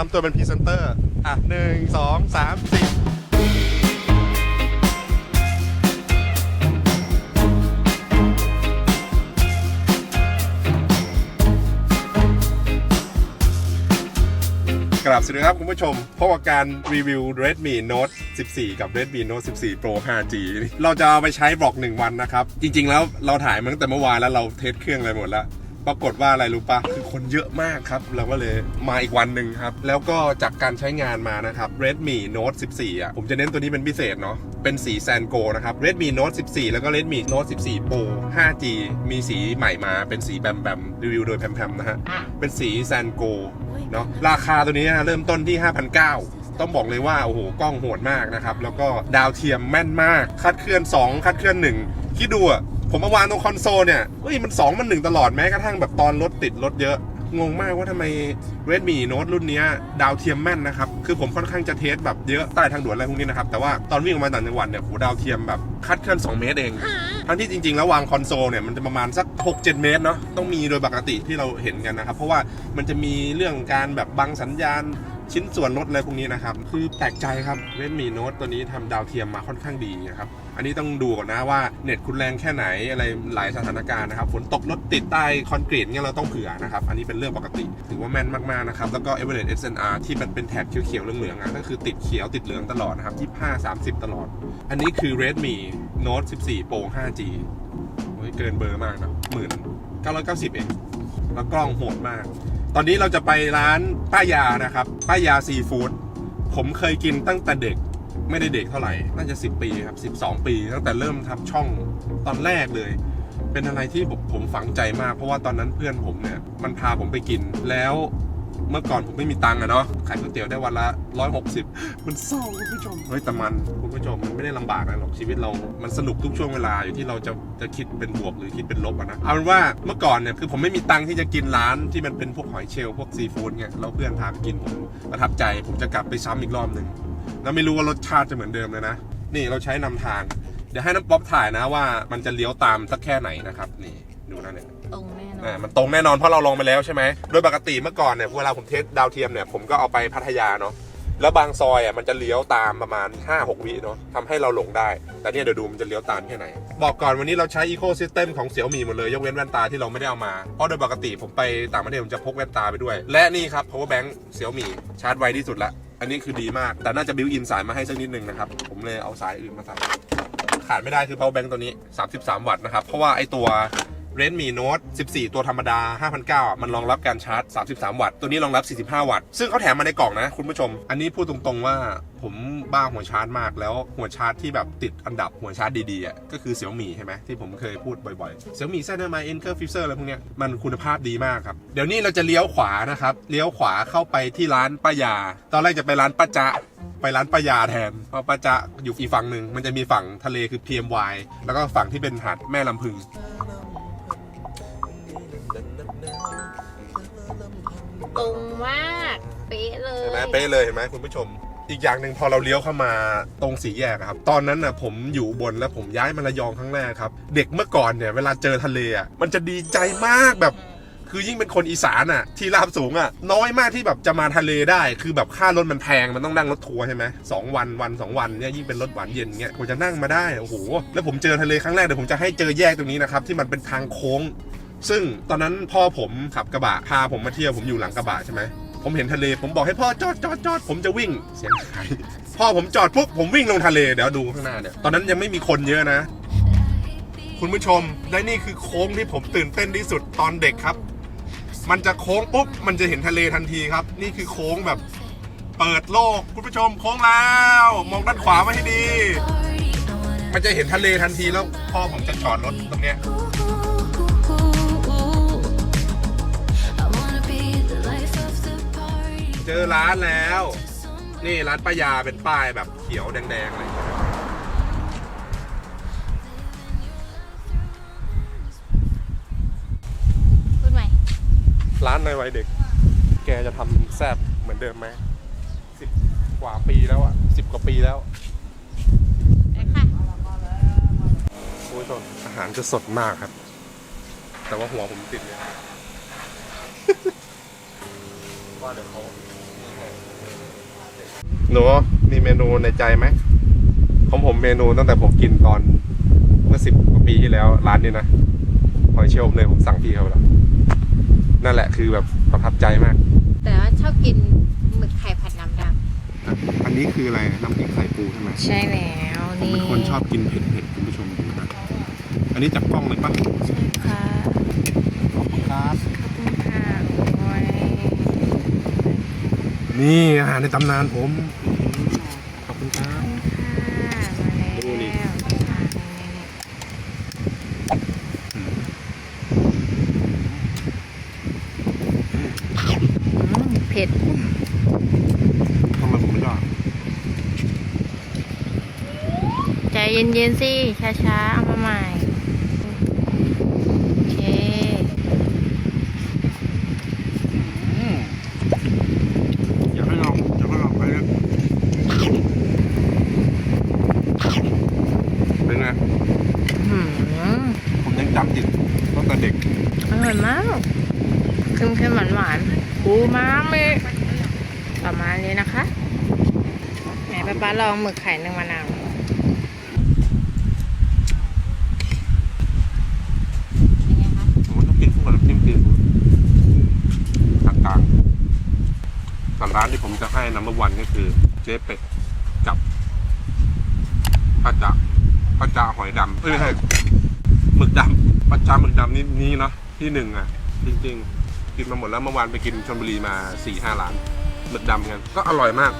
ทำตัวเป็นพรีเซนเตอร์ อะหนึ่งสองสามสี่กราบสวัสดีครับคุณผู้ชมพบกับการรีวิว Redmi Note 14 กับ Redmi Note 14 Pro 5G เราจะเอาไปใช้บล็อก 1 วันนะครับ จริงๆแล้วเราถ่ายมาตั้งแต่เมื่อวานแล้วเราเทสเครื่องอะไรหมดแล้ว ปรากฏว่าอะไรรู้ปะคือคนเยอะมากครับ เราก็เลยมาอีกวันหนึ่งครับ แล้วก็จากการใช้งานมานะครับ Redmi Note 14 อะ ผมจะเน้นตัวนี้เป็นพิเศษเนาะ เป็นสีแซนโกนะครับ Redmi Note 14 แล้วก็ Redmi Note 14 Pro 5G มีสีใหม่มาเป็นสีแบมแบมรีวิวโดยแพมๆนะฮะ เป็นสีแซนโกเนาะ ราคาตัวนี้เริ่มต้นที่ 5,900ต้องบอกเลยว่าโอ้โหกล้องโหดมากนะครับ แล้วก็ดาวเทียมแม่นมาก คัดเคลื่อน 2 คัดเคลื่อน 1 คิดดูอะ ผมมาวางตรงคอนโซลเนี่ยเฮ้ยมัน2มัน1ตลอดแม้กระทั่งแบบตอนรถติดรถเยอะ งงมากว่าทำไม Redmi Note รุ่นนี้ดาวเทียมแม่นนะครับ คือผมค่อนข้างจะเทสแบบเยอะใต้ทางด่วนอะไรพวกนี้นะครับ แต่ว่าตอนวิ่งออกมาต่างจังหวัดเนี่ยโหดาวเทียมแบบคัดเคลื่อน2 เมตรเอง ทั้งที่จริงๆ แล้ววางคอนโซลเนี่ยมันจะประมาณสัก 6-7 เมตรเนาะต้องมีโดยปกติที่เราเห็นกันนะครับ เพราะว่ามันจะมีเรื่องการแบบบังสัญญาณชิ้นส่วนลดอะไรพวกนี้นะครับ คือแปลกใจครับ Redmi Note ตัวนี้ทำดาวเทียมมาค่อนข้างดีนะครับ อันนี้ต้องดูก่อนนะว่าเน็ตคุณแรงแค่ไหนอะไรหลายสถานการณ์นะครับฝนตกรถติดใต้คอนกรีตเนี่ยเราต้องเผื่อนะครับอันนี้เป็นเรื่องปกติ ถือว่าแม่นมากๆนะครับแล้วก็ Average SNR ที่มันเป็นแถบเขียวๆเหลืองๆอะก็คือติดเขียวติดเหลืองตลอดนะครับ25 30 ตลอด อันนี้คือ Redmi Note 14 Pro 5G โอ้ยเกินเบอร์มากนะหมื่นเก้าร้อยเก้าสิบเองแล้วกล้องโหดมาก ตอนนี้เราจะไปร้านป้ายานะครับ ป้ายาซีฟู้ดผมเคยกินตั้งแต่เด็ก ไม่ได้เด็กเท่าไหร่ น่าจะ 10 ปีครับ 12 ปี ตั้งแต่เริ่มทำช่องตอนแรกเลย เป็นอะไรที่ผมผมฝังใจมาก เพราะว่าตอนนั้นเพื่อนผมเนี่ย มันพาผมไปกิน แล้วเมื่อก่อนผมไม่มีตังค์อะเนาะ ขายก๋วยเตี๋ยวได้วันละ 160 มันเศร้าคุณผู้ชม เฮ้ยแต่มันคุณผู้ชมมันไม่ได้ลำบากนะหรอกชีวิตเรา มันสนุกทุกช่วงเวลาอยู่ที่เราจะจะคิดเป็นบวกหรือคิดเป็นลบอะนะ เอาเป็นว่าเมื่อก่อนเนี่ยคือผมไม่มีตังค์ที่จะกินร้านที่มันเป็นพวกหอยเชลล์พวกซีฟู้ดเนี่ยแล้วเพื่อนพาไปกินผมประทับใจ ผมจะกลับไปซ้ำอีกรอบหนึ่ง แล้วไม่รู้ว่ารสชาติจะเหมือนเดิมเลยนะ นี่เราใช้นำทาง เดี๋ยวให้น้ำป๊อปถ่ายนะว่ามันจะเลี้ยวตามสักแค่ไหนนะครับ นี่ดูนะเนี่ยตรงแน่นออ่านมันตรงแน่นอนเพราะเราลองไปแล้วใช่ไหมโดยปกติเมื่อก่อนเนี่ยเวลาผมเทสดาวเทียมเนี่ยผมก็เอาไปพัทยาเนาะแล้วบางซอยอะมันจะเลี้ยวตามประมาณ 5-6 วิเนาะทำให้เราหลงได้ แต่เนี่ยเดี๋ยวดูมันจะเลี้ยวตามแค่ไหน บอกก่อนวันนี้เราใช้ Eco System ของเสี่ยวมีหมดเลย ยกเว้นแว่นตาที่เราไม่ได้เอามา เพราะโดยปกติผมไปต่างประเทศผมจะพกแว่นตาไปด้วย และนี่ครับ power bank เสี่ยวมีชาร์จไวที่สุดละ อันนี้คือดีมาก แต่น่าจะบิวอินสายมาให้สักนิดนึงนะครับ ผมเลยเอาสายอื่นมาใส่ ขาดไม่ได้คือ power bank ตัวนี้ 33 วัตต์นะครับ เพราะว่าไอตัว Redmi Note 14 ตัวธรรมดา 5,900อะมันรองรับการชาร์จ 33 วัตต์ ตัวนี้รองรับ 45 วัตต์ ซึ่งเขาแถมมาในกล่องนะคุณผู้ชม อันนี้พูดตรงๆว่าผมบ้าหัวชาร์จมาก แล้วหัวชาร์จที่แบบติดอันดับหัวชาร์จดีๆอะก็คือเสี่ยวมี่ใช่ไหมที่ผมเคยพูดบ่อยๆเสี่ยวมี่เซนเตอร์มาเอ็นเคอร์ฟิเซอร์อะไรพวกเนี้ยมันคุณภาพดีมากครับ เดี๋ยวนี้เราจะเลี้ยวขวานะครับเลี้ยวขวาเข้าไปที่ร้านป้ายา ตอนแรกจะไปร้านป้าจ๊ะไปร้านป้ายาแทน เพราะป้าจะอยู่อีกฝั่งหนึ่ง มันจะมีฝั่งทะเลคือ PMY แล้วก็ฝั่งที่เป็นหาดแม่ลำพึง ตรงมากเป๊ะเลยเห็นไหมเป๊ะเลยเห็นไหมคุณผู้ชม อีกอย่างหนึ่งพอเราเลี้ยวเข้ามาตรงสี่แยกอะครับ ตอนนั้นน่ะผมอยู่อุบนแล้วผมย้ายมาระยองครั้งแรกครับ เด็กเมื่อก่อนเนี่ยเวลาเจอทะเลอะมันจะดีใจมากแบบคือยิ่งเป็นคนอีสานอะ ที่ราบสูงอะ น้อยมากที่แบบจะมาทะเลได้ คือแบบค่ารถมันแพงมันต้องนั่งรถทัวร์ใช่ไหมสองวันวันสองวันเนี่ยยิ่งเป็นรถหวานเย็นเงี้ยผมจะนั่งมาได้โอ้โหแล้วผมเจอทะเลครั้งแรกเดี๋ยวผมจะให้เจอแยกตรงนี้นะครับที่มันเป็นทางโค้ง ซึ่งตอนนั้นพ่อผมขับกระบะพาผมมาเที่ยวผมอยู่หลังกระบะใช่ไหมผมเห็นทะเลผมบอกให้พ่อจอดจอดจอดผมจะวิ่งเสียงหายพ่อผมจอดปุ๊บผมวิ่งลงทะเลเดี๋ยวดูข้างหน้าเนี่ยตอนนั้นยังไม่มีคนเยอะนะ คุณผู้ชมและนี่คือโค้งที่ผมตื่นเต้นที่สุดตอนเด็กครับ มันจะโค้งปุ๊บมันจะเห็นทะเลทันทีครับ นี่คือโค้งแบบ เปิดโลกคุณผู้ชมโค้งแล้ว มองด้านขวามาให้ดี มันจะเห็นทะเลทันทีแล้วพ่อผมจะจอดรถตรงเนี้ย เจอร้านแล้ว นี่ร้านป้ายาเป็นป้ายแบบเขียวแดงๆอะไรอย่างเงี้ยพูดใหม่ ร้านในวัยเด็ก แกจะทำแซบเหมือนเดิมไหมสิบกว่าปีแล้วอะสิบกว่าปีแล้วไปค่ะ คุณผู้ชมอาหารจะสดมากครับ แต่ว่าหัวผมติดเลย ว่าเดี๋ยวเขา หนูมีเมนูในใจไหมของผมเมนูตั้งแต่ผมกินตอนเมื่อสิบกว่าปีที่แล้ว ร้านนี้นะหอยเชลล์เลยผมสั่งพี่เขาไปแล้วนั่นแหละคือแบบประทับใจมาก แต่ว่าชอบกินหมึกไข่ผัดน้ำดอันนี้คืออะไรน้ำพริกไข่ปูใช่ไหมำใช่แล้วผมเป็นคนชอบกินเผ็ดเผ็ดๆคุณผู้ชมดูนะอันนี้จับกล้องเลยปะค่ะ ขอบคุณครับ ขอบคุณค่ะโอ้ย นี่อาหารในตำนานผม ขอบคุณครับค่ะมาแล้วดูนี่ค่ะอืมเผ็ด ทำไมผมไม่ชอบใจเย็นๆสิ ช้าๆเอามาใหม่ โอเค อืมอยากให้ลองอยากให้ลองไปเลยเป็นไง หืม ผมยังจำติดตั้งแต่เด็ก อร่อยมากเค็มๆหวานๆปูมาเมะ ประมาณนี้นะคะไหนป้าป้าลองหมึกไข่นึ่งมะนาวยังไงคะผมต้องกินคู่กับน้ำจิ้มซีฟู้ดต่างๆแต่ร้านที่ผมจะให้นัมวันก็คือเจ๊เป็ดกับป้าจ่าป้าจ่าหอยดำเอ้ยไม่ใช่หมึกดำป้าจ่าหมึกดำนี่นี่เนาะที่หนึ่งอะ จริง ๆ กินมาหมดแล้วเมื่อวานไปกินชลบุรีมาสี่ห้าร้าน ดำกันก็อร่อยมาก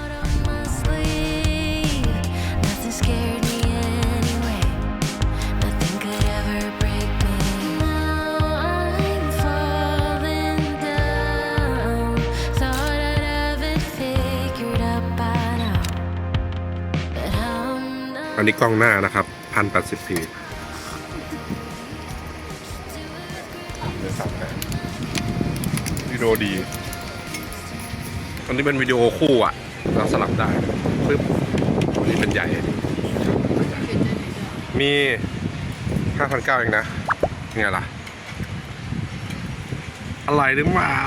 อันนี้กล้องหน้านะครับพันแปดสิบปีวิดีโอดี อันนี้เป็นวิดีโอคู่อะเราสลับได้ปึ๊บอันนี้เป็นใหญ่ มีห้าพันเก้าเองนะไงล่ะ อะไรหรือเปล่า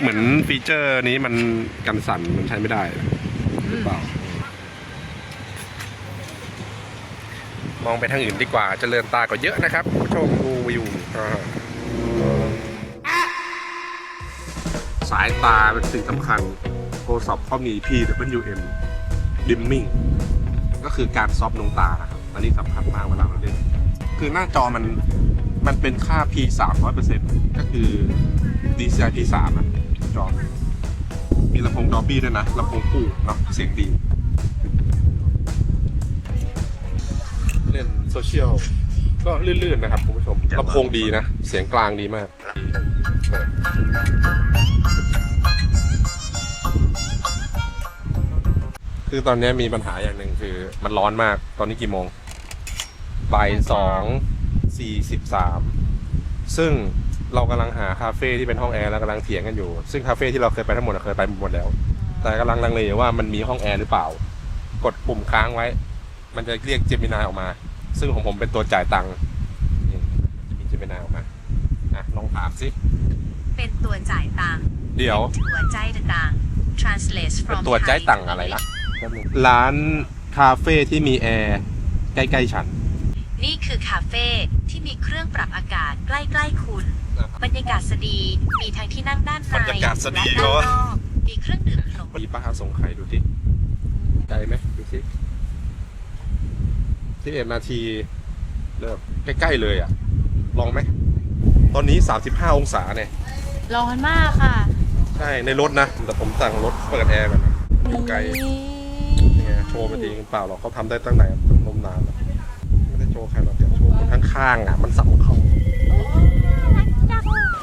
เหมือนฟีเจอร์นี้มันกันสั่นมันใช้ไม่ได้หรือเปล่า มองไปทางอื่นดีกว่าจเจริญตากว่าเยอะนะครับผู้ชมดูวิวอ่า สายตาเป็นสิ่งสำคัญ โทรศัพท์เขามี PWM dimming ก็คือการซอฟต์ดวงตานะครับอันนี้สำคัญมากเวลาเราเล่น คือหน้าจอมันมันเป็นค่า P 3 0 0 ก็คือ DCI P 3อะจอ มีลำโพงดอ b บี้ด้วยนะลำโพงคู่เนาะเสียงดี เล่นโซเชียลก็ลื่นๆนะครับคุณผู้ชมลำโพงดีนะ เสียงกลางดีมาก คือตอนนี้มีปัญหาอย่างหนึ่งคือ มันร้อนมาก ตอนนี้กี่โมงบ่ายสองสี่สิบสามซึ่งเรากำลังหาคาเฟ่ที่เป็นห้องแอร์แล้วกำลังเถียงกันอยู่ ซึ่งคาเฟ่ที่เราเคยไปทั้งหมดเคยไปหมดแล้ว แต่กำลังลังเลว่ามันมีห้องแอร์หรือเปล่า กดปุ่มค้างไว้ มันจะเรียกเจมินายออกมา ซึ่งของผมเป็นตัวจ่ายตังค์นี่จะมีเจมินายออกมาอะลองถามสิ เป็นตัวจ่ายตังค์เดี๋ยวหัวใจตังค์ translate เป็น from ตัวจ่ายตังค์อะไรล่ะ ร้านคาเฟ่ที่มีแอร์ใกล้ๆฉัน นี่คือคาเฟ่ที่มีเครื่องปรับอากาศใกล้ๆคุณ บรรยากาศสดี มีทั้งที่นั่งด้านในบรรยากาศสดีและด้านเหรอนอกมีเครื่องดื่มขนมมีป้าส่งไข่ดูสิไกลไหมดูสิที่เอ็ดนาทีเริ่มใกล้ ๆ เลยอะ ลองไหม ตอนนี้35องศาเนี่ย ร้อนมากค่ะใช่ในรถนะแต่ผมสั่งรถเปิดแอร์แบบนะไกลนี่ยังไงโชว์ไปทีเปล่าหรอกเขาทำได้ตั้งไหนตั้งนมนานแล้วไม่ได้โชว์ใครหรอกอยากโชว์คนข้างๆอะมันสับของเขา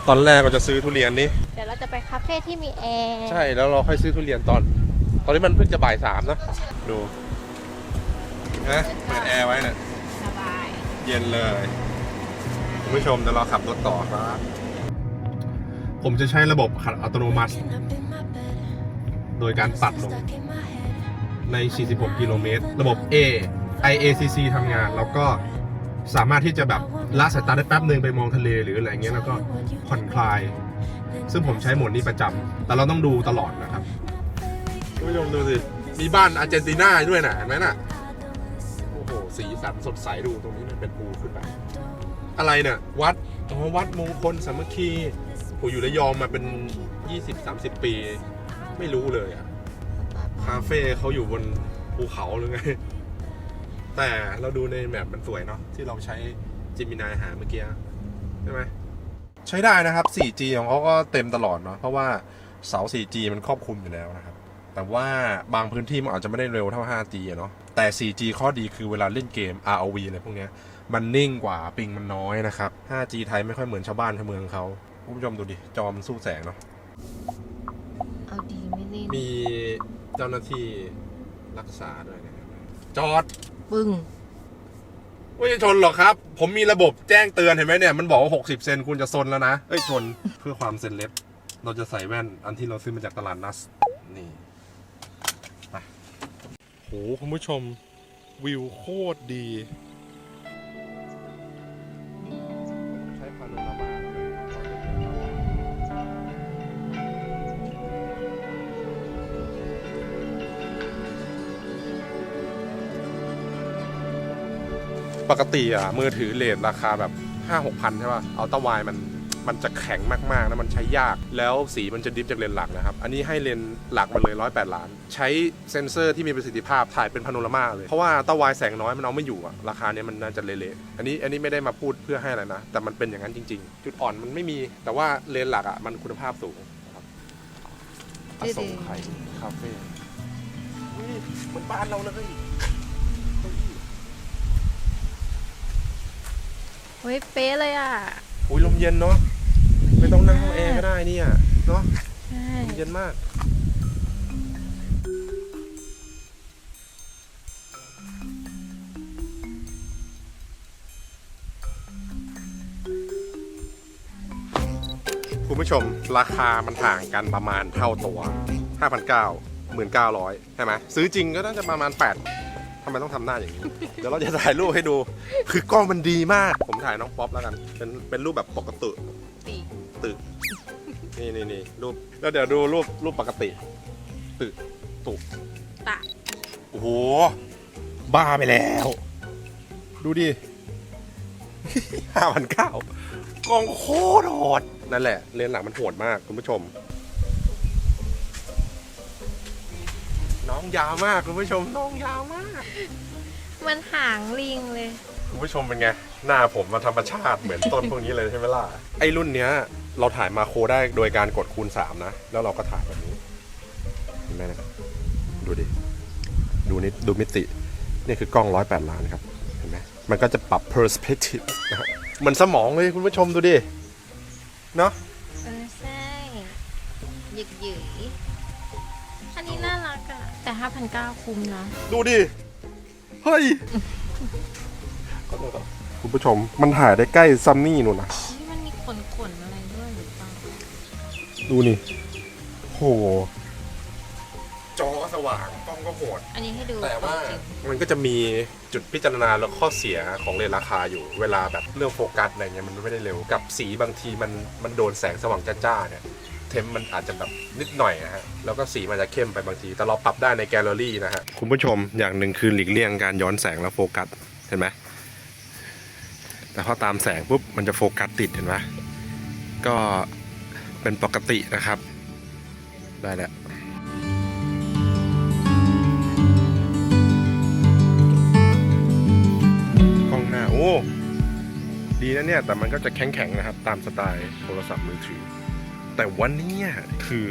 ตอนแรกเราจะซื้อทุเรียนนี่เดี๋ยวเราจะไปคาเฟ่ที่มีแอร์ใช่แล้วเราค่อยซื้อทุเรียนตอน ตอนนี้มันเพิ่งจะบ่ายสามนะดูนะเปิดแอร์ไว้เนี่ยสบายเย็นเลยคุณผู้ชมเดี๋ยวเราขับรถต่อครับ ผมจะใช้ระบบขัดอัตโนมัติ โดยการตัดลงใน 46 กิโลเมตร ระบบ A IACC ทำงาน แล้วก็สามารถที่จะแบบละสายตาได้แป๊บหนึ่งไปมองทะเลหรืออะไรเงี้ยแล้วก็ผ่อนคลาย ซึ่งผมใช้โหมดนี้ประจำแต่เราต้องดูตลอดนะครับคุณผู้ชมดูสิ มีบ้านอาร์เจนตินาด้วยนะเห็นไหมน่ะ โอ้โห สีสันสดใสดูตรงนี้มันเป็นภูขึ้นไป อะไรเนี่ย วัด อ๋อ วัดมงคลสามัคคี ผมอยู่ระยองมาเป็น 20-30 ปี ไม่รู้เลยอะคาเฟ่เขาอยู่บนภูเขาหรือไง แต่เราดูในแมปมันสวยเนาะที่เราใช้จิมินายหาเมื่อกี้ ใช่ไหม ใช้ได้นะครับ 4G ของเขาก็เต็มตลอดเนาะเพราะว่าเสา 4G มันครอบคลุมอยู่แล้วนะครับ แต่ว่าบางพื้นที่มันอาจจะไม่ได้เร็วเท่า 5G อะเนาะแต่ 4G ข้อดีคือเวลาเล่นเกม ROV อะไรพวกเนี้ยมันนิ่งกว่าปิงมันน้อยนะครับ 5G ไทยไม่ค่อยเหมือนชาวบ้านชาวเมืองเขา คุณผู้ชมดูดิ จอมันสู้แสงเนาะ เอาดีไม่เล่นมีเจ้าหน้าที่รักษาด้วยนะครับจอดปึ้งไม่ใช่ชนหรอกครับ ผมมีระบบแจ้งเตือนเห็นไหมเนี่ย มันบอกว่า 60 เซนคุณจะซนแล้วนะ เอ้ยชน เพื่อความเซนเล็บ เราจะใส่แว่นอันที่เราซื้อมาจากตลาดนัส นี่ไปโหคุณผู้ชมวิวโคตรดี ปกติอะมือถือเลทราคาแบบ 5 6พันใช่ป่ะเอาตะวายมันมันจะแข็งมากๆนะมันใช้ยากแล้วสีมันจะดิฟจากเลนส์หลักนะครับ อันนี้ให้เลนส์หลักมาเลย108ล้าน ใช้เซ็นเซอร์ที่มีประสิทธิภาพถ่ายเป็นพาโนรามาเลย เพราะว่าตะวายแสงน้อยมันเอาไม่อยู่อะราคาเนี้ยมันน่าจะเละๆอันนี้อันนี้ไม่ได้มาพูดเพื่อให้อะไรนะ แต่มันเป็นอย่างนั้นจริง ๆ จุดอ่อนมันไม่มีแต่ว่าเลนส์หลักอะมันคุณภาพสูงนะครับอสงไขยคาเฟ่อุ๊ยเหมือนบ้านเราเลย เฮ้ยเป๊ะเลยอะอุ้ยลมเย็นเนาะไม่ต้องนั่งห้องแอร์ก็ได้เนี่ยเนาะใช่ลมเย็นมาก คุณผู้ชมราคามันห่างกันประมาณเท่าตัว 5,900 1,900 ใช่ไหมซื้อจริงก็น่าจะประมาณ 8 ทำไมต้องทำหน้าอย่างนี้ เดี๋ยวเราจะถ่ายรูปให้ดู คือกล้องมันดีมาก ผมถ่ายน้องป๊อปแล้วกัน เป็นเป็นรูปแบบปกติตีตึกนี่นี่นี่รูป แล้วเดี๋ยวดูรูปรูปปกติ ตึกตุกตะโอ้โห บ้าไปแล้ว ดูดิ ห้าพันเก้ากองโคตรโหดนั่นแหละ เลนส์หลังมันโหดมากคุณผู้ชม องยาวมากคุณผู้ชมน้องยาวมาก มันหางลิงเลย คุณผู้ชมเป็นไง หน้าผมมาธรรมชาติเหมือนต้นพวกนี้เลยใช่ไหมล่ะ ไอ้รุ่นเนี้ย เราถ่ายมาโครได้โดยการกดคูณ 3 นะ แล้วเราก็ถ่ายแบบนี้เห็นไหมนะดูดิ ดูนิดดูมิติ นี่คือกล้อง108ล้านครับ เห็นไหมมันก็จะปรับ perspective นะฮะเหมือนสมองเลยคุณผู้ชมดูดิเนาะเออใช่หยึกหยืยอันนี้น่ารักอะแต่ ห้าพันเก้าคุ้มนะ ดูดิ เฮ้ยคุณผู้ชมมันถ่ายได้ใกล้ซัมนี่นู่นนะนี่มันมีขนขนๆอะไรด้วยหรือเปล่าดูนี่โห จอก็สว่างกล้องก็โหด อันนี้ให้ดูแต่ว่าจริงมันก็จะมีจุดพิจารณาและข้อเสียของเลนส์ราคาอยู่เวลาแบบเรื่องโฟกัสอะไรเงี้ยมันไม่ได้เร็วกับสีบางทีมันมันโดนแสงสว่างจ้าๆเนี่ยเทมมันอาจจะแบบนิดหน่อยนะฮะแล้วก็สีมันจะเข้มไปบางที แต่เราปรับได้ในแกลเลอรี่นะฮะคุณผู้ชมอย่างหนึ่งคือหลีกเลี่ยงการย้อนแสงแล้วโฟกัสเห็นไหมแต่พอตามแสงปุ๊บมันจะโฟกัสติดเห็นไหมก็เป็นปกตินะครับ ได้แล้วกล้องหน้าโอ้ดีนะเนี่ย แต่มันก็จะแข็งๆนะครับ ตามสไตล์โทรศัพท์มือถือ แต่วันนี้คือ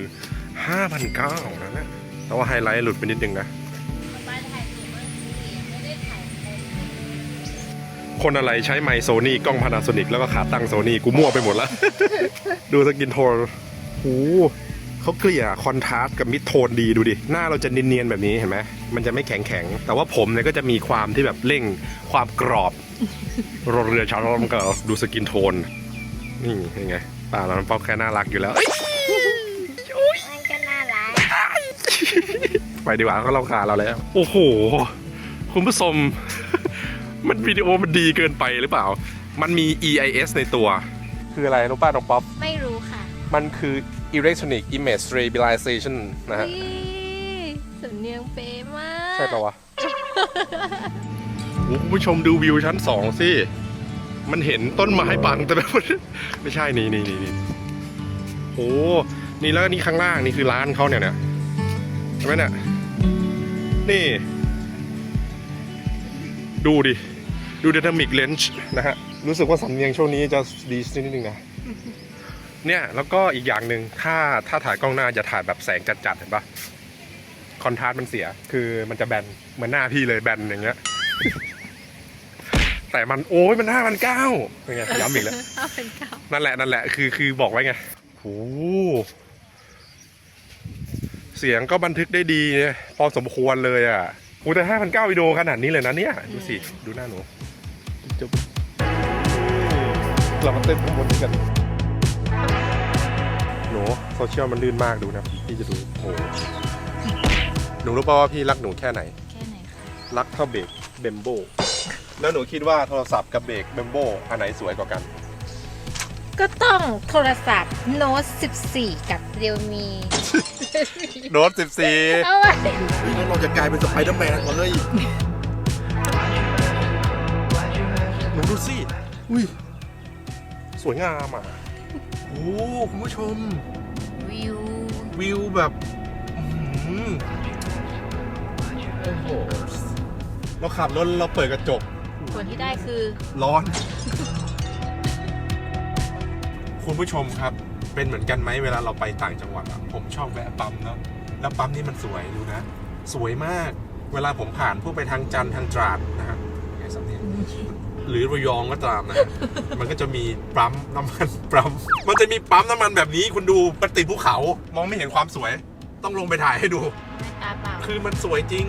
5,900นะนะแต่ว่าไฮไลท์หลุดไปนิดนึงนะ คนอะไรใช้ไมโซนี่กล้องพานาโซนิกแล้วก็ขาตั้งโซนี่กูมั่วไปหมดแล้ว ดูสกินโทนโอ้เขาเกลี่ยคอนทราสต์กับมิดโทนดีดูดิ หน้าเราจะเนียนๆแบบนี้เห็นไหมมันจะไม่แข็งแข็งๆแต่ว่าผมเนี่ยก็จะมีความที่แบบเร่งความกรอบรถเรือชาวลมก็ดูสกินโทน นี่ยังไง ป่าเราป๊อปแค่น่ารักอยู่แล้วเอ้ยมันก็น่ารักไปดีกว่าเขาเราขาเราแล้ว โอ้โห คุณผู้ชม มันวิดีโอมันดีเกินไปหรือเปล่า มันมี EIS ในตัว คืออะไรรู้ป้าน้องป๊อป ไม่รู้ค่ะมันคือ Electronic Image Stabilization นะฮะอุ๊ยสำเนียงเป๊ะมาก ใช่ปะวะ โอ้คุณผู้ชมดูวิวชั้นสองสิ มันเห็นต้นไม้บังแต่แบบไม่ใช่นี่นี่นี่นี่โอ้นี่แล้วนี่ข้างล่างนี่คือร้านเขาเนี่ยเนี่ยใช่ไหมเนี่ยนี่ ดูดิ ดูด y นามิกเลนส์นะฮะ รู้สึกว่าสำเนียงช่วงนี้จะดีนิดนึงนะเนี่ยแล้วก็อีกอย่างหนึ่งถ้าถ้าถ่ายกล้องหน้าจะถ่ายแบบแสงจัดๆเห็นปะคอนทราสต์มันเสีย คือมันจะแบนเหมือนหน้าพี่เลยแบนอย่างเงี้ย แต่มันโอ้ยมันห้ามันเก้าเป็นไงย้ำอีกแล้วเอาเป็นเก่านั่นแหละนั่นแหละคือคือบอกไว้ไงโอ้เสียงก็บันทึกได้ดีเนี่ยพอสมควรเลยอะโอ้แต่ห้าพันเก้าวิดีโอขนาดนี้เลยนะเนี่ย ดูสิ ดูหน้าหนูจุ๊บเรามาเต้นข้างบนนี้กันหนูโซเชียลมันลื่นมากดูนะพี่จะดูโอ้โหหนูรู้ป่าวว่าพี่รักหนูแค่ไหน แค่ไหนคะรักเท่าเบรกเบมโบ แล้วหนูคิดว่าโทรศัพท์กับเบรกเบมโบอันไหนสวยกว่ากัน ก็ต้องโทรศัพท์โน้ต14 กับเรียวมีโน้ต14เอาไว้แล้วเราจะกลายเป็นสไปเดอร์แมนเลยหนูดูสิอุ้ยสวยงามอะโอ้คุณผู้ชม วิว วิวแบบอื้อหือโอ้โหเราขับรถเราเปิดกระจก ผลที่ได้คือ ร้อน คุณผู้ชมครับ เป็นเหมือนกันไหมเวลาเราไปต่างจังหวัดอะผมชอบแวะปั๊มเนาะแล้วปั๊มนี่มันสวยดูนะ สวยมาก เวลาผมผ่านพวกไปทางจันทร์ทางตราดนะฮะไงสำเนียงหรือระยองก็ตามนะฮะมันก็จะมีปั๊มน้ำมันปั๊มมันจะมีปั๊มน้ำมันแบบนี้คุณดูมันติดภูเขา มองไม่เห็นความสวย ต้องลงไปถ่ายให้ดู ตาเปล่า คือมันสวยจริง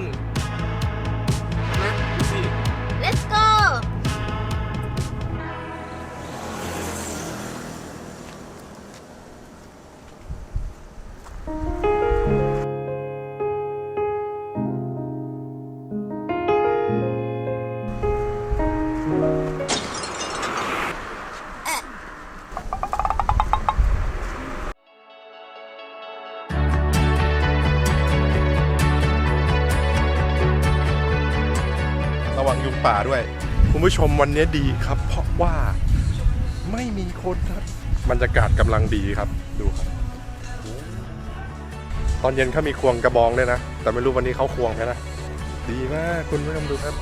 ผู้ชมวันนี้ดีครับ เพราะว่าไม่มีคนครับบรรยากาศกำลังดีครับดูครับ ตอนเย็นเขามีควงกระบองด้วยนะ แต่ไม่รู้วันนี้เขาควงไหมนะ ดีมากคุณผู้ชมดูครับ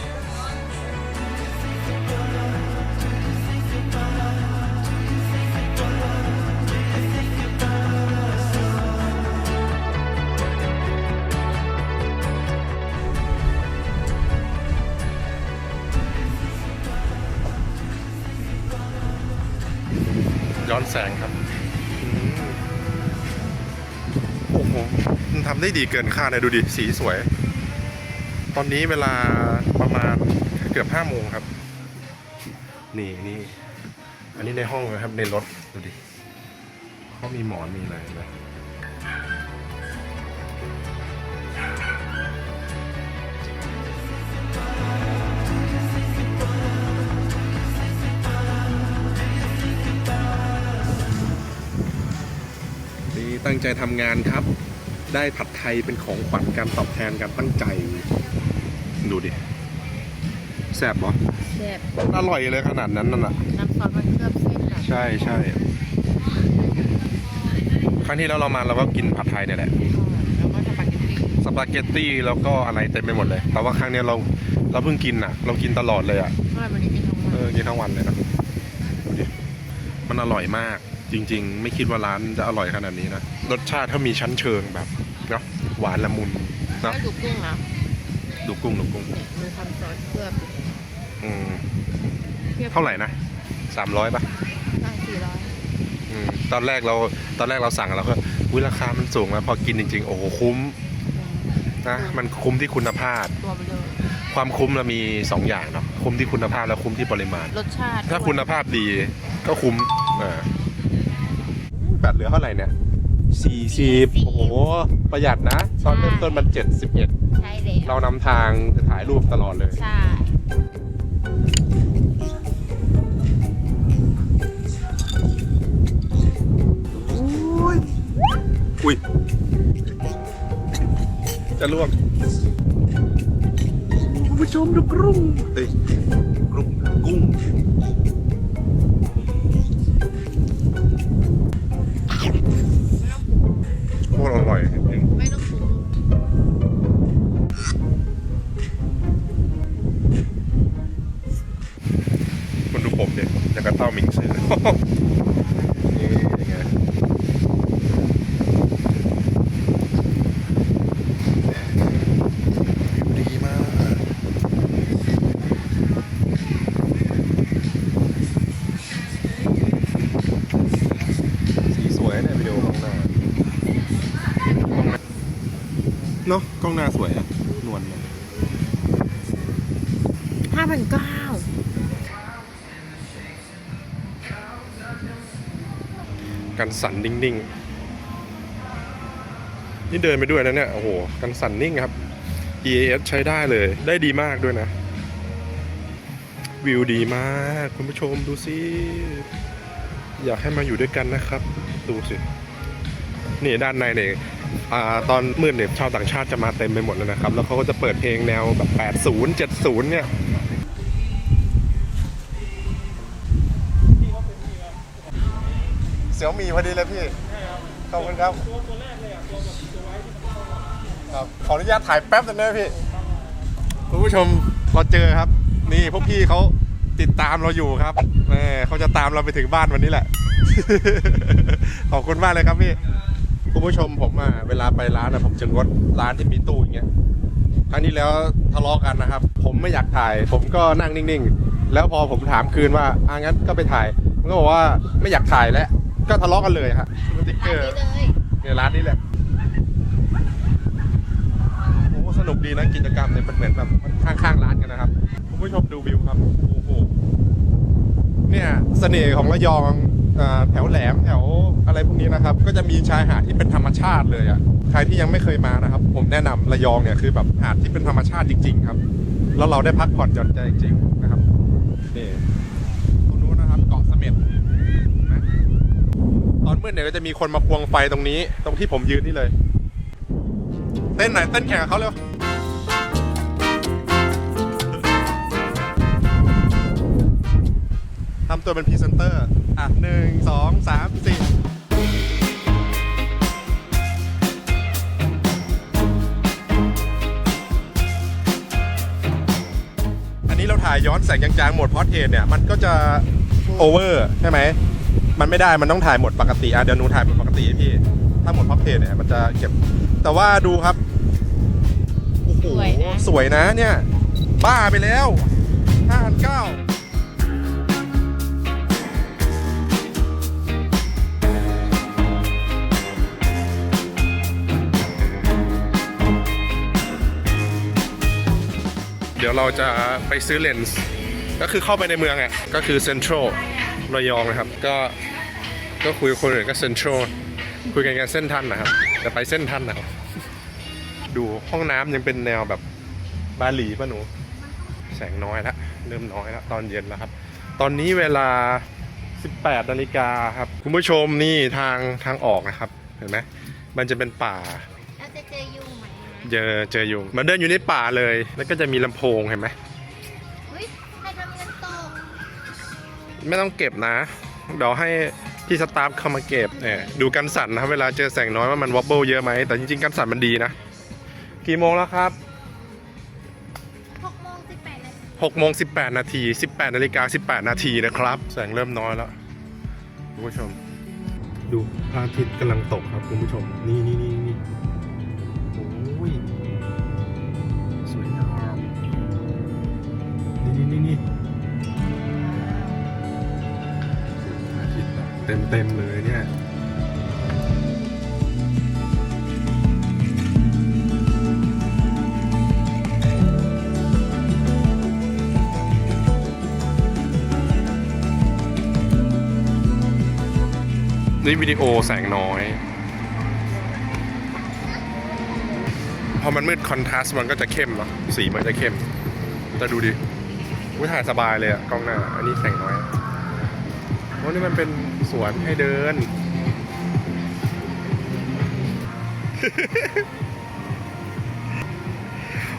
ได้ดีเกินคาดเลยดูดิสีสวย ตอนนี้เวลาประมาณเกือบห้าโมงครับ นี่นี่อันนี้ในห้องนะครับในรถดูดิเขามีหมอนมีอะไรนะดีตั้งใจทำงานครับ ได้ผัดไทยเป็นของขวัญการตอบแทนการตั้งใจ ดูดิแซ่บเหรอแซ่บอร่อยเลยขนาดนั้นน่ะน้ำซอสมันเคลือบเส้นแบบใช่ใช่ครั้งที่แล้วเรามาเราก็กินผัดไทยเนี่ยแหละแล้วก็สปาเกตตี้สปาเกตตี้แล้วก็อะไรเต็มไปหมดเลย แต่ว่าครั้งเนี้ยเราเราเพิ่งกินอะ เรากินตลอดเลยอะเพราะวันนี้กินทั้งวันเออกินทั้งวันเลยนะดูดิมันอร่อยมากจริง ๆ ไม่คิดว่าร้านจะอร่อยขนาดนี้นะรสชาติถ้ามีชั้นเชิงแบบเนาะ หวานละมุนแล้เนาะวดูกุ้งนะดูกุ้งดูกุ้งเนี่ยมันทำซอสเคลือบอืมเท่าไหร่นะสามร้อยปะตั้งสี่ร้อยอืมตอนแรกเราตอนแรกเราสั่งเราก็อุ้ยราคามันสูงนะพอกินจริง ๆ โอ้โหคุ้มนะมันคุ้มที่คุณภาพตัวไปเลยความคุ้มเรามี 2 อย่างเนาะคุ้มที่คุณภาพและคุ้มที่ปริมาณรสชาติ ถ้าคุณภาพดีก็คุ้มอ่าแบตเหลือเท่าไหร่เนี่ย สี่สิบโอ้โห ประหยัดนะ ตอนเริ่มต้นมันเจ็ดสิบเอ็ดใช่เลยเรานำทางถ่ายรูปตลอดเลย ใช่ อุ้ยใจจะลวกคุณผู้ชมดูกรุ้งเอ้ยกรุ้งกุ้ง ตรอร่อยจริงไม่ต้องปรุงคุณดูผมเด็กยังกระเต้ามิงซื่อ นี่ยังไงดีมาก สีสวยเนี่ยวิดีโอกล้องหน้า เนาะกล้องหน้าสวยอะนวลเลยห้าพันเก้ากันสั่นนิ่งๆ นี่เดินไปด้วยนะเนี่ย โอ้โห กันสั่นนิ่งครับ EAS ใช้ได้เลย ได้ดีมากด้วยนะ วิวดีมาก คุณผู้ชมดูสิ อยากให้มาอยู่ด้วยกันนะครับ ดูสิ นี่ด้านในเนี่ยอ่า ตอนมืดเนี่ยชาวต่างชาติจะมาเต็มไปหมดเลยนะครับ แล้วเขาก็จะเปิดเพลงแนวแบบ 80 70 เนี่ยเสี่ยวมีพอดีเลยพี่ขอบคุณครับครับขออนุญาตถ่ายแป๊บนึงนะพี่คุณผู้ชมเราเจอครับ นี่พวกพี่เขาติดตามเราอยู่ครับแหมเขาจะตามเราไปถึงบ้านวันนี้แหละ ขอบคุณมากเลยครับพี่ คุณผู้ชมผมอะเวลาไปร้านอะผมจะงดร้านที่มีตู้อย่างเงี้ยครั้งที่แล้วทะเลาะกันนะครับ ผมไม่อยากถ่าย ผมก็นั่งนิ่งๆ แล้วพอผมถามคืนว่าอะงั้นก็ไปถ่าย มันก็บอกว่าไม่อยากถ่ายแล้ว ก็ทะเลาะกันเลยฮะสติ๊กเกอร์เลยเนี่ยร้านนี้แหละโอ้สนุกดีนะกิจกรรมเนี่ยมันเหมือนแบบข้างๆร้านกันนะครับ คุณผู้ชมดูวิวครับ โอ้โห เนี่ยเสน่ห์ของระยองอ่า แถวแหลมแถวอะไรพวกนี้นะครับ ก็จะมีชายหาดที่เป็นธรรมชาติเลยอะใครที่ยังไม่เคยมานะครับ ผมแนะนำระยองเนี่ยคือแบบหาดที่เป็นธรรมชาติจริง ๆ ครับ แล้วเราได้พักผ่อนหย่อนใจจริงๆนะครับนี่ตรงนู้นนะครับเกาะเสม็ดนไหมตอนมืดเนี่ยก็จะมีคนมาควงไฟตรงนี้ ตรงที่ผมยืนนี่เลย เต้นไหนอยเต้นแข่งกับเขาเร็วทำตัวเป็นพรีเซนเตอร์ อะหนึ่งสองสามสี่อันนี้เราถ่ายย้อนแสงจางๆโหมดพอร์เทรตเนี่ยมันก็จะโอเวอร์ใช่ไหม มันไม่ได้มันต้องถ่ายหมดปกติอะเดี๋ยวหนูถ่ายหมดปกติให้พี่ ถ้าหมดพับเพจเนี่ยมันจะเก็บ แต่ว่าดูครับ โอ้โห สวยนะ สวยนะเนี่ย บ้าไปแล้วห้าพันเก้า ดี๋ยวเราจะไปซื้อเลนส์ก็คือเข้าไปในเมืองอะก็คือเซ็นทรัลระยองนะครับ ก็ก็คุยกับคนอื่นก็เซ็นทรัลคุยกันกันเส้นทันนะครับ แต่ไปเส้นทันนะครับดูห้องน้ำยังเป็นแนวแบบบาหลีป่ะหนู แสงน้อยแล้วเริ่มน้อยแล้วตอนเย็นแล้วครับ ตอนนี้เวลา 18นาฬิกาครับ คุณผู้ชมนี่ทางทางออกนะครับ เห็นไหมมันจะเป็นป่า เจอเจอยุงมันเดินอยู่ในป่าเลย แล้วก็จะมีลำโพงเห็นไหมเฮ้ยใครทำเงินตกไม่ต้องเก็บนะเดี๋ยวให้พี่สตาฟเข้ามาเก็บเนี่ยดูกันสั่นนะครับเวลาเจอแสงน้อยว่ามันวอบเบิลเยอะไหมแต่จริงๆกันสั่นมันดีนะ กี่โมงแล้วครับหกโมงสิบแปดนาที6โมง18 นาที 18นาฬิกา18 นาทีนะครับ แสงเริ่มน้อยแล้วคุณผู้ชม ดูพระอาทิตย์กำลังตกครับคุณผู้ชม นี่นี่นี่นี่ เต็มๆเลยเนี่ยนี่วิดีโอแสงน้อย พอมันมืดคอนทราสต์มันก็จะเข้มเนาะสีมันจะเข้ม แต่ดูดิวิถ่ายสบายเลยอะกล้องหน้า อันนี้แสงน้อยโอ้นี่มันเป็น สวนให้เดิน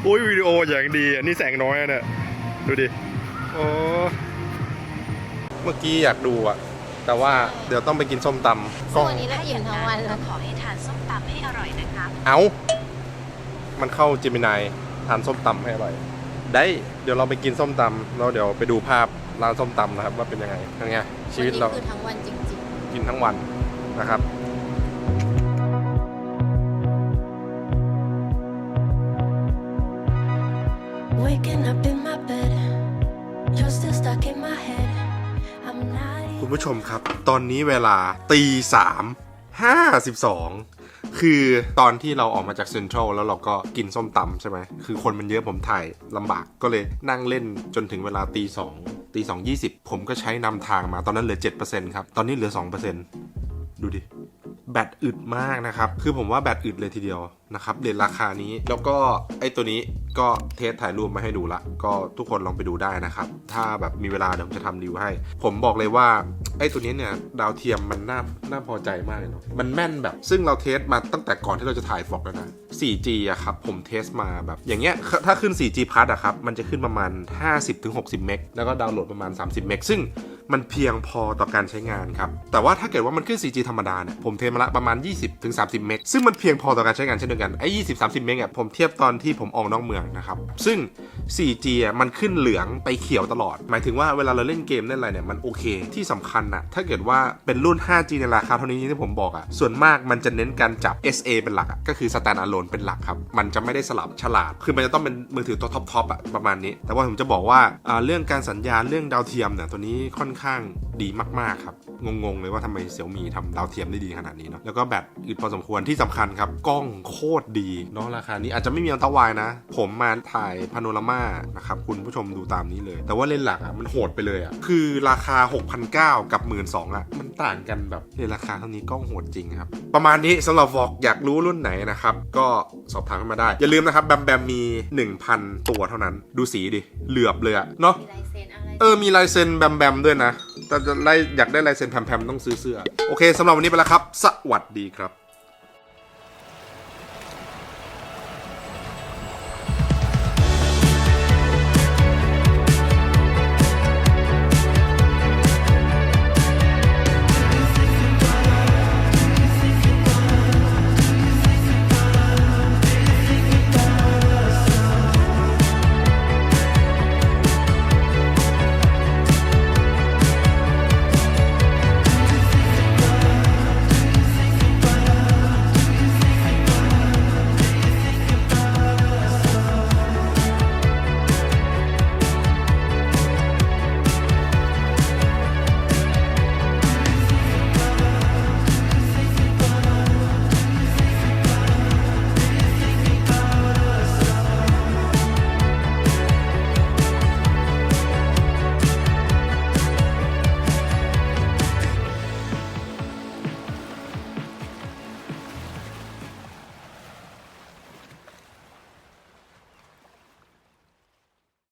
โอ้ยวิดีโออย่างดี อันนี้แสงน้อยอะเนี่ยดูดิ โอ้เมื่อกี้อยากดูอะแต่ว่าเดี๋ยวต้องไปกินส้มตำกล้องวันนี้เราอิ่มทั้งวันเลก็ยขอให้ทานส้มตำให้อร่อยนะครับ เอา มันเข้าจิมินายทานส้มตำให้อร่อย ได้ เดี๋ยวเราไปกินส้มตำแล้วเดี๋ยวไปดูภาพ ร้านส้มตำนะครับ ว่าเป็นยังไงยังไงชีวิตเรา นนี้คือทั้งวันจริงกินทั้งวันนะครับ Waking up in my bed, you're still stuck in my head. I'm not คุณผู้ชมครับ ตอนนี้เวลาตีสามห้าสิบสองคือตอนที่เราออกมาจากเซ็นทรัลแล้วเราก็กินส้มตำใช่ไหม คือคนมันเยอะผมถ่ายลำบากก็เลยนั่งเล่นจนถึงเวลาตีสอง ตีสองยี่สิบผมก็ใช้นำทางมาตอนนั้นเหลือเจ็ดเปอร์เซ็นต์ครับ ตอนนี้เหลือสองเปอร์เซ็นต์ดูดิ แบตอึดมากนะครับ คือผมว่าแบตอึดเลยทีเดียวนะครับเรทราคานี้แล้วก็ไอ้ตัวนี้ ก็เทสถ่ายรูปมาให้ดูละ ก็ทุกคนลองไปดูได้นะครับ ถ้าแบบมีเวลาเดี๋ยวผมจะทำรีวิวให้ ผมบอกเลยว่าไอ้ตัวนี้เนี่ยดาวเทียมมันน่าน่าพอใจมากเลยเนาะมันแม่นแบบซึ่งเราเทสมาตั้งแต่ก่อนที่เราจะถ่ายฟอกแล้วนะ 4G อะครับผมเทสมาแบบอย่างเงี้ยถ้าขึ้น 4G พัทอะครับมันจะขึ้นประมาณ 50-60 เมกแล้วก็ดาวน์โหลดประมาณ 30 เมกซึ่งมันเพียงพอต่อการใช้งานครับ แต่ว่าถ้าเกิดว่ามันขึ้น 4G ธรรมดาเนี่ย ผมเทสมาละประมาณ 20-30 เมก ซึ่งมันเพียงพอต่อการใช้งานเช่นเดียวกัน ไอ้ 20-30 เมกอะผมเทียบตอนที่ผมออกนอกเมืองนะครับ ซึ่ง 4G มันขึ้นเหลืองไปเขียวตลอด หมายถึงว่าเวลาเราเล่นเกมเล่นอะไรเนี่ยมันโอเค ที่สำคัญนะถ้าเกิดว่าเป็นรุ่น 5G ในราคาเท่านี้ที่ผมบอกอะ ส่วนมากมันจะเน้นการจับ SA เป็นหลักอะก็คือ stand alone เป็นหลักครับ มันจะไม่ได้สลับฉลาด คือมันจะต้องเป็นมือถือตัวท็อปๆอะประมาณนี้ แต่ว่าผมจะบอกว่าเรื่องการสัญญาณเรื่องดาวเทียมเนี่ยตัวนี้ค่อนข้างดีมากๆครับ งงๆเลยว่าทำไมเสี่ยวมีทำดาวเทียมได้ดีขนาดนี้เนาะ แล้วก็แบตอึดพอสมควรที่สำคัญครับ กล้องโคตรดีเนาะราคานี้อาจจะไม่มีอัลตราไวนะ ผมมาถ่ายพาโนรามานะครับคุณผู้ชมดูตามนี้เลย แต่ว่าเลนส์หลักอะมันโหดไปเลยอะคือราคา 6,900 กับ 12,000อะมันต่างกันแบบเลนส์ราคาเท่านี้กล้องโหดจริงครับ ประมาณนี้สำหรับวอกอยากรู้รุ่นไหนนะครับ ก็สอบถามเข้ามาได้ อย่าลืมนะครับแบมแบมมี 1,000 ตัวเท่านั้นดูสีดิ เหลือบเลยอะเนาะๆมีลายเซ็นอะไรเออ มีลายเซ็นแบมแบมด้วยนะ แต่จะไล่อยากได้ลายเซ็นแพมๆต้องซื้อเสื้อ โอเคสำหรับวันนี้ไปแล้วครับ สวัสดีครับ